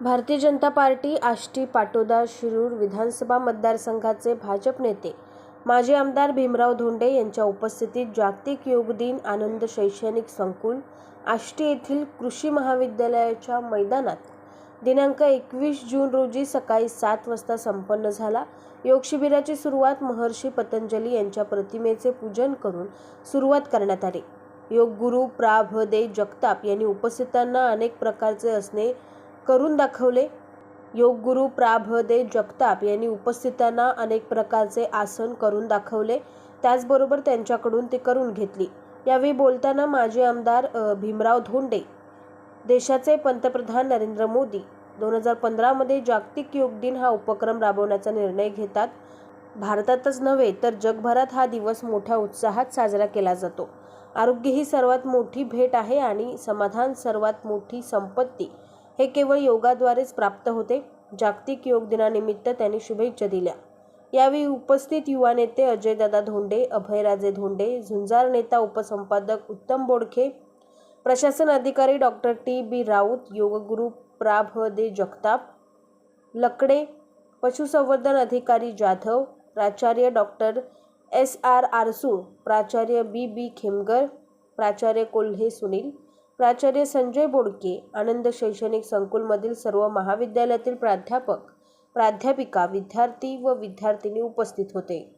भारतीय जनता पार्टी आष्टी पाटोदा शिरूर विधानसभा मतदारसंघाचे भाजप नेते माजी आमदार भीमराव धोंडे यांच्या उपस्थितीत जागतिक योग दिन आनंद शैक्षणिक संकुल आष्टी येथील कृषी महाविद्यालयाच्या मैदानात दिनांक एकवीस जून रोजी सकाळी सात वाजता संपन्न झाला. योग शिबिराची सुरुवात महर्षी पतंजली यांच्या प्रतिमेचे पूजन करून सुरुवात करण्यात आली. योग गुरु प्रा दे जगताप यांनी उपस्थितांना अनेक प्रकारचे असणे करून दाखवले. योग गुरु जगताप यांनी उपस्थितांना अनेक प्रकारचे आसन करून दाखवले. त्याचबरोबर त्यांच्याकडून ते करून घेतली. यावेळी बोलताना माजी आमदार भीमराव धोंडे देशाचे पंतप्रधान नरेंद्र मोदी दोन हजार पंधरामध्ये जागतिक योग दिन हा उपक्रम राबवण्याचा निर्णय घेतात. भारतातच नव्हे तर जगभरात हा दिवस मोठ्या उत्साहात साजरा केला जातो. आरोग्य ही सर्वात मोठी भेट आहे आणि समाधान सर्वात मोठी संपत्ती. हे केवळ योगाद्वारेच प्राप्त होते. जागतिक योग दिनानिमित्त त्यांनी शुभेच्छा दिल्या. यावेळी उपस्थित युवा नेते अजयदादा धोंडे अभयराजे धोंडे झुंजार नेता उपसंपादक उत्तम बोडखे प्रशासन अधिकारी डॉक्टर टी. बी. राऊत योगगुरू प्राभ दे जगताप लकडे पशुसंवर्धन अधिकारी जाधव प्राचार्य डॉक्टर एस. आर. आरसू प्राचार्य बी. बी. खेमगर प्राचार्य कोल्हे सुनील प्राचार्य संजय बोडके आनंद शैक्षणिक संकुलमधील सर्व महाविद्यालयातील प्राध्यापक प्राध्यापिका विद्यार्थी व विद्यार्थिनी उपस्थित होते.